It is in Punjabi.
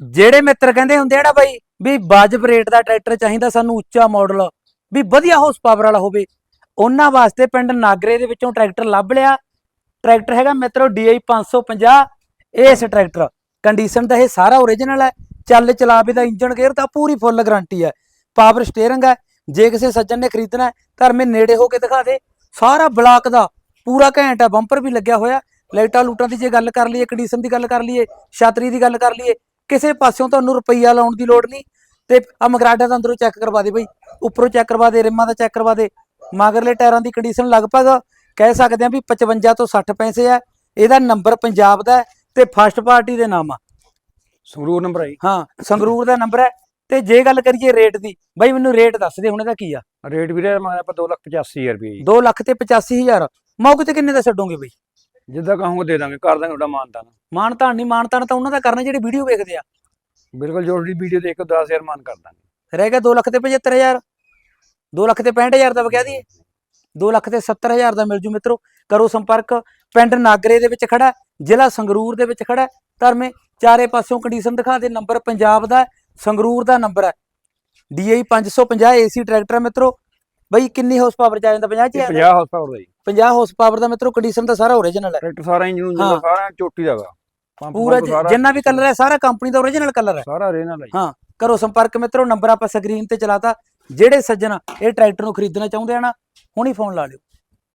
ਜਿਹੜੇ ਮਿੱਤਰ ਕਹਿੰਦੇ ਹੁੰਦੇ ਆ ਨਾ ਬਾਈ ਵੀ ਵਾਜਬ ਰੇਟ ਦਾ ਟਰੈਕਟਰ ਚਾਹੀਦਾ ਸਾਨੂੰ ਉੱਚਾ ਮਾਡਲ ਵੀ ਵਧੀਆ ਹਾਰਸ ਪਾਵਰ ਵਾਲਾ ਹੋਵੇ ਉਹਨਾਂ ਵਾਸਤੇ ਪਿੰਡ ਨਾਗਰੇ ਦੇ ਵਿੱਚੋਂ ਟਰੈਕਟਰ ਲੱਭ ਲਿਆ। ਟਰੈਕਟਰ ਹੈਗਾ ਮਿੱਤਰੋ DI 550 ਇਸ ਟਰੈਕਟਰ ਕੰਡੀਸ਼ਨ ਤਾਂ ਇਹ ਸਾਰਾ ਓਰੀਜਨਲ ਹੈ। ਚੱਲ ਚਲਾਵੇ ਦਾ ਇੰਜਨ ਗੇਅਰ ਤਾਂ ਪੂਰੀ ਫੁੱਲ ਗਾਰੰਟੀ ਹੈ। ਪਾਵਰ ਸਟੀਅਰਿੰਗ ਹੈ ਜੇ ਕਿਸੇ ਸੱਜਣ ਨੇ ਖਰੀਦਣਾ ਹੈ, ਤਾਂ ਮੈਂ ਨੇੜੇ ਹੋ ਕੇ ਦਿਖਾ ਦੇ। ਸਾਰਾ ਬਲਾਕ ਦਾ ਪੂਰਾ ਘੈਂਟ ਹੈ ਬੰਪਰ ਵੀ ਲੱਗਿਆ ਹੋਇਆ। ਲਾਈਟਾਂ ਲੂਟਾਂ ਦੀ ਜੇ ਗੱਲ ਕਰ ਲਈਏ ਕੰਡੀਸ਼ਨ ਦੀ ਗੱਲ ਕਰ ਲਈਏ ਛਾਤਰੀ ਦੀ ਗੱਲ ਕਰ ਲਈਏ ਕਿਸੇ ਪਾਸਿਓਂ ਤੁਹਾਨੂੰ ਰੁਪਈਆ ਲਾਉਣ ਦੀ ਲੋੜ ਨਹੀਂ ਤੇ ਆ ਮਗਰਾਡਾ ਦਾ ਅੰਦਰੋਂ ਚੈੱਕ ਕਰਵਾ ਦੇ ਬਈ ਉੱਪਰੋਂ ਚੈੱਕ ਕਰਵਾ ਦੇ ਰਿਮਾਂ ਦਾ ਚੈੱਕ ਕਰਵਾ ਦੇ। ਮਗਰਲੇ ਟਾਇਰਾਂ ਦੀ ਕੰਡੀਸ਼ਨ ਲਗਭਗ ਕਹਿ ਸਕਦੇ ਆ ਵੀ 55 ਤੋਂ 60 ਪੈਸੇ ਆ। ਇਹਦਾ ਨੰਬਰ ਪੰਜਾਬ ਦਾ ਤੇ ਫਸਟ ਪਾਰਟੀ ਦੇ ਨਾਮ ਆ। ਸੰਗਰੂਰ ਨੰਬਰ ਆਈ ਹਾਂ ਸੰਗਰੂਰ ਦਾ ਨੰਬਰ ਹੈ ਤੇ ਜੇ ਗੱਲ ਕਰੀਏ ਰੇਟ ਦੀ ਬਈ ਮੈਨੂੰ ਰੇਟ ਦੱਸ ਦੇ ਹੁਣ ਇਹਦਾ ਕੀ ਆ? ਰੇਟ ਵੀਰੇ ਮੈਂ ਆਪਾਂ 285000 ਰੁਪਏ ਜੀ। 2 ਲੱਖ ਤੇ 85000 ਮੌਕੇ ਤੇ ਕਿੰਨੇ ਦਾ ਛੱਡੋਗੇ ਬਈ? ਜਿੱਦਾਂ ਕਹੋਗੇ ਦੇ ਦਾਂਗੇ ਕਰ ਦਾਂਗੇ ਤੁਹਾਡਾ ਮਾਨਤਾ ਮਾਨਤਾਨ ਨਹੀਂ ਮਾਨਤਾਨ ਤਾਂ ਉਹਨਾਂ ਦਾ ਕਰਨਾ ਜਿਹੜੇ ਵੀਡੀਓ ਵੇਖਦੇ ਆ। ਬਿਲਕੁਲ ਜੋ ਤੁਹਾਡੀ ਵੀਡੀਓ ਦੇਖ ਕੇ 10000 ਮਾਨ ਕਰ ਦਾਂਗੇ। ਰਹਿ ਗਿਆ 2 ਲੱਖ ਤੇ 75000 2 ਲੱਖ ਤੇ 65000 ਦਾ ਬਕਿਆ ਦੀ 2 ਲੱਖ ਤੇ 70000 ਦਾ ਮਿਲ ਜੂ ਮਿੱਤਰੋ। ਕਰੋ ਸੰਪਰਕ। ਪਿੰਡ ਨਾਗਰੇ ਦੇ ਵਿੱਚ ਖੜਾ ਜ਼ਿਲ੍ਹਾ ਸੰਗਰੂਰ ਦੇ ਵਿੱਚ ਖੜਾ। ਧਰਮੇ ਚਾਰੇ ਪਾਸਿਓਂ ਕੰਡੀਸ਼ਨ ਦਿਖਾ ਦੇ ਨੰਬਰ ਪੰਜਾਬ ਦਾ ਸੰਗਰੂਰ ਦਾ ਨੰਬਰ ਹੈ। DI 550 AC ਟਰੈਕਟਰ ਮਿੱਤਰੋ। ਬਈ ਕਿੰਨੀ ਹਾਰਸ ਪਾਵਰ ਚ ਆ ਜਾਂਦਾ 50 ਚ ਆ 50 ਹਾਰਸ ਪਾਵਰ ਦਾ ਜੀ। 50 ਹਾਰਸ ਪਾਵਰ ਦਾ ਮਿੱਤਰੋ ਕੰਡੀਸ਼ਨ ਤਾਂ ਸਾਰਾ ਓਰੀਜਨਲ ਹੈ। ਟਰੈਕਟਰ ਸਾਰਾ ਇੰਜਨ ਹਾਂ। ਉਂਜਨ ਸਾਰਾ ਚੋਟੀ ਦਾਗਾ ਪੰਪ ਪੂਰਾ ਜਿੰਨਾ ਵੀ ਕਲਰ ਹੈ ਸਾਰਾ ਕੰਪਨੀ ਦਾ ਓਰੀਜਨਲ ਕਲਰ ਹੈ। ਸਾਰਾ ਰੇ ਨਾਲ ਹਾਂ ਕਰੋ ਸੰਪਰਕ ਮਿੱਤਰੋ ਨੰਬਰ ਆਪਾਂ ਸਕਰੀਨ ਤੇ ਚਲਾਤਾ। ਜਿਹੜੇ ਸੱਜਣ ਇਹ ਟਰੈਕਟਰ ਨੂੰ ਖਰੀਦਣਾ ਚਾਹੁੰਦੇ ਆ ਨਾ ਹੁਣੀ ਫੋਨ ਲਾ ਲਿਓ।